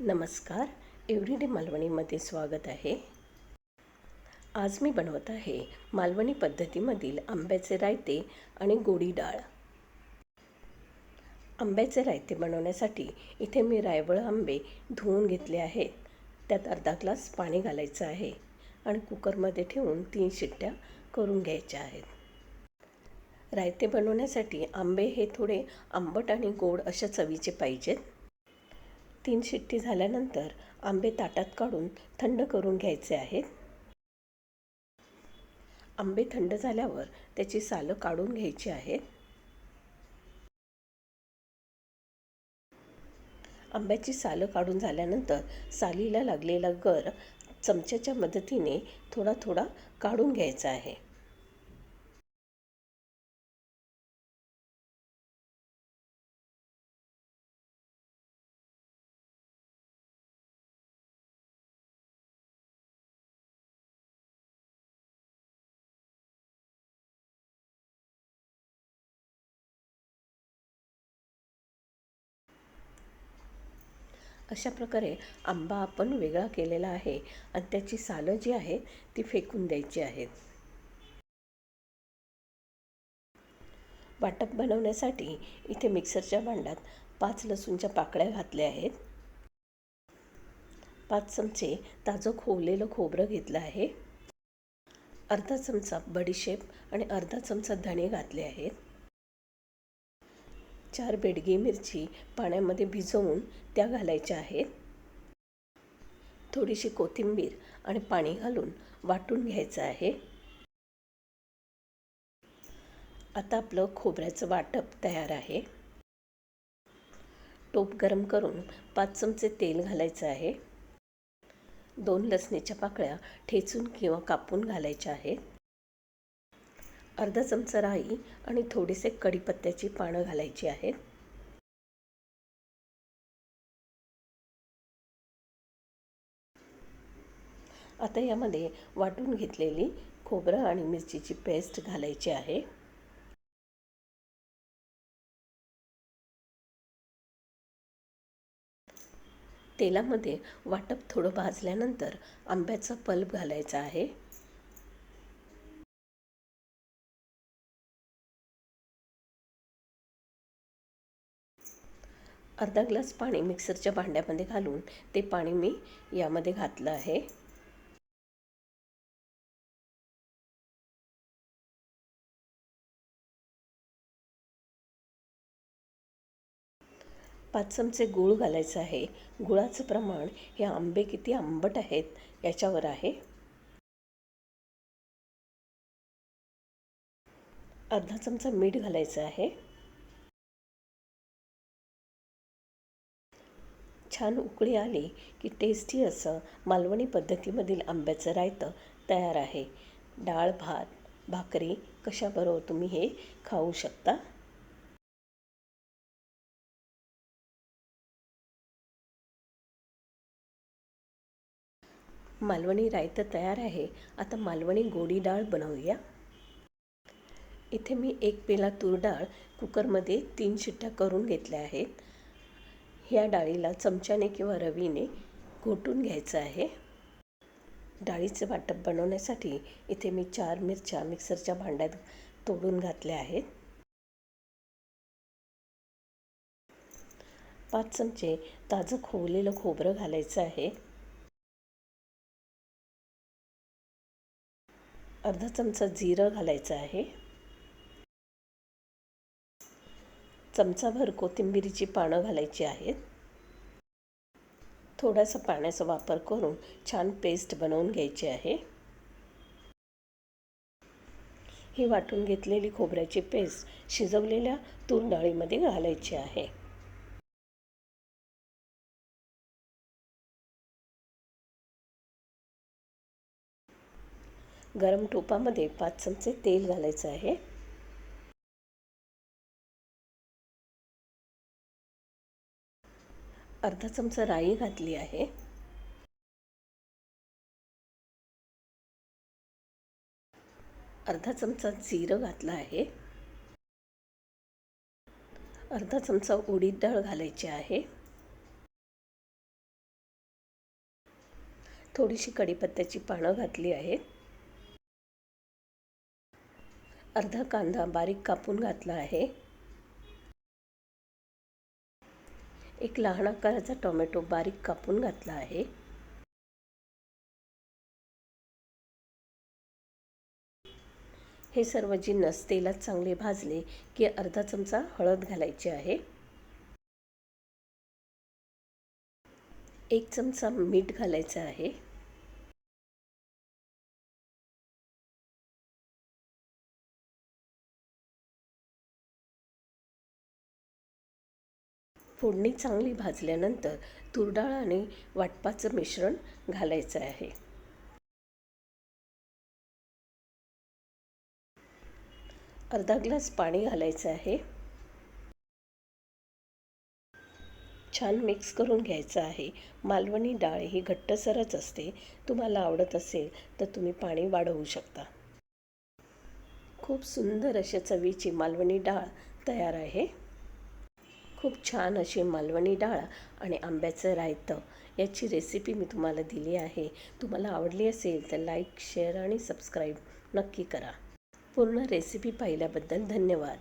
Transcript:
नमस्कार. एव्हरीडे मालवणीमध्ये स्वागत आहे. आज मी बनवत आहे मालवणी पद्धतीमधील आंब्याचे रायते आणि गोडी डाळ. आंब्याचे रायते बनवण्यासाठी इथे मी रायवळ आंबे धुवून घेतले आहेत. त्यात अर्धा ग्लास पाणी घालायचं आहे आणि कुकरमध्ये ठेवून तीन शिट्ट्या करून घ्यायच्या आहेत. रायते बनवण्यासाठी आंबे हे थोडे आंबट आणि गोड अशा चवीचे पाहिजेत. तीन शिट्टी झाल्यानंतर आंबे ताटात काढून थंड करून घ्यायचे आहेत. आंबे थंड झाल्यावर त्याची सालं काढून घ्यायची आहेत. आंब्याची सालं काढून झाल्यानंतर सालीला लागलेला गर चमच्याच्या मदतीने थोडा थोडा काढून घ्यायचा आहे. अशा प्रकारे आंबा आपण वेगळा केलेला आहे आणि त्याची सालं जी आहेत ती फेकून द्यायची आहेत. वाटप बनवण्यासाठी इथे मिक्सरच्या भांड्यात पाच लसूणच्या पाकळ्या घातल्या आहेत. पाच चमचे ताजं खोवलेलं खोबरं घेतलं आहे. अर्धा चमचा बडीशेप आणि अर्धा चमचा धणे घातले आहेत. चार बेडगी मिरची पाण्यामध्ये भिजवून त्या घालायच्या आहेत. थोडीशी कोथिंबीर आणि पाणी घालून वाटून घ्यायचं आहे. आता आपलं खोबऱ्याचं वाटप तयार आहे. टोप गरम करून पाच चमचे तेल घालायचं आहे. दोन लसणीच्या पाकळ्या ठेचून किंवा कापून घालायच्या आहेत. अर्धा चमचा राई आणि थोडेसे कढीपत्त्याची पानं घालायची आहेत. आता यामध्ये वाटून घेतलेली खोबरं आणि मिरचीची पेस्ट घालायची आहे. तेलामध्ये वाटप थोडं भाजल्यानंतर आंब्याचा पल्प घालायचा आहे. अर्धा ग्लास पाणी मिक्सरच्या भांड्यामध्ये घालून ते पाणी मी यामध्ये घातलं आहे. पाच चमचे गूळ घालायचं आहे. गुळाचं प्रमाण हे आंबे किती आंबट आहेत याच्यावर आहे. अर्धा चमचा मीठ घालायचं आहे. छान उकळी आली की टेस्टी असं मालवणी पद्धतीमधील आंब्याचं रायतं तयार आहे. डाळ भात भाकरी कशाबरोबर तुम्ही हे खाऊ शकता? मालवणी रायतं तयार आहे. आता मालवणी गोडी डाळ बनवूया. इथे मी एक पेला तूर डाळ कुकरमध्ये तीन शिट्ट्या करून घेतल्या आहेत. ह्या डाळीला चमच्याने किंवा रवीने घोटून घ्यायचं आहे. डाळीचं वाटप बनवण्यासाठी इथे मी चार मिरच्या मिक्सरच्या भांड्यात तोडून घातल्या आहेत. पाच चमचे ताजं खोवलेलं खोबरं घालायचं आहे. अर्धा चमचा जिरं घालायचं आहे. चमचाभर कोथिंबिरीची पानं घालायची आहेत. थोडासा पाण्याचा वापर करून छान पेस्ट बनवून घ्यायची आहे. ही वाटून घेतलेली खोबऱ्याची पेस्ट शिजवलेल्या तूर डाळीमध्ये घालायची आहे. गरम टोपामध्ये पाच चमचे तेल घालायचं आहे. अर्धा चमचा राई घातली आहे. अर्धा चमचा जिरं घातलं आहे. अर्धा चमचा उडीद डाळ घालायची आहे. थोडीशी कढीपत्त्याची पानं घातली आहेत अर्धा कांदा बारीक कापून घातला आहे. एक लहान आकाराचा टोमॅटो बारीक कापून घातला आहे. हे सर्व जिन्नस तेलात चांगले भाजले की अर्धा चमचा हळद घालायची आहे. एक चमचा मीठ घालायचं आहे. फोडणी चांगली भाजल्यानंतर तुरडाळ आणि वाटपाचं मिश्रण घालायचं आहे. अर्धा ग्लास पाणी घालायचं आहे. छान मिक्स करून घ्यायचं आहे. मालवणी डाळ ही घट्टसरच असते. तुम्हाला आवडत असेल तर तुम्ही पाणी वाढवू शकता. खूप सुंदर अशा चवीची मालवणी डाळ तयार आहे. खूप छान अशी मालवणी डाळ आणि आंब्याचं रायतं याची रेसिपी मी तुम्हाला दिली आहे. तुम्हाला आवडली असेल तर लाईक शेअर आणि सबस्क्राईब नक्की करा. पूर्ण रेसिपी पाहिल्याबद्दल धन्यवाद.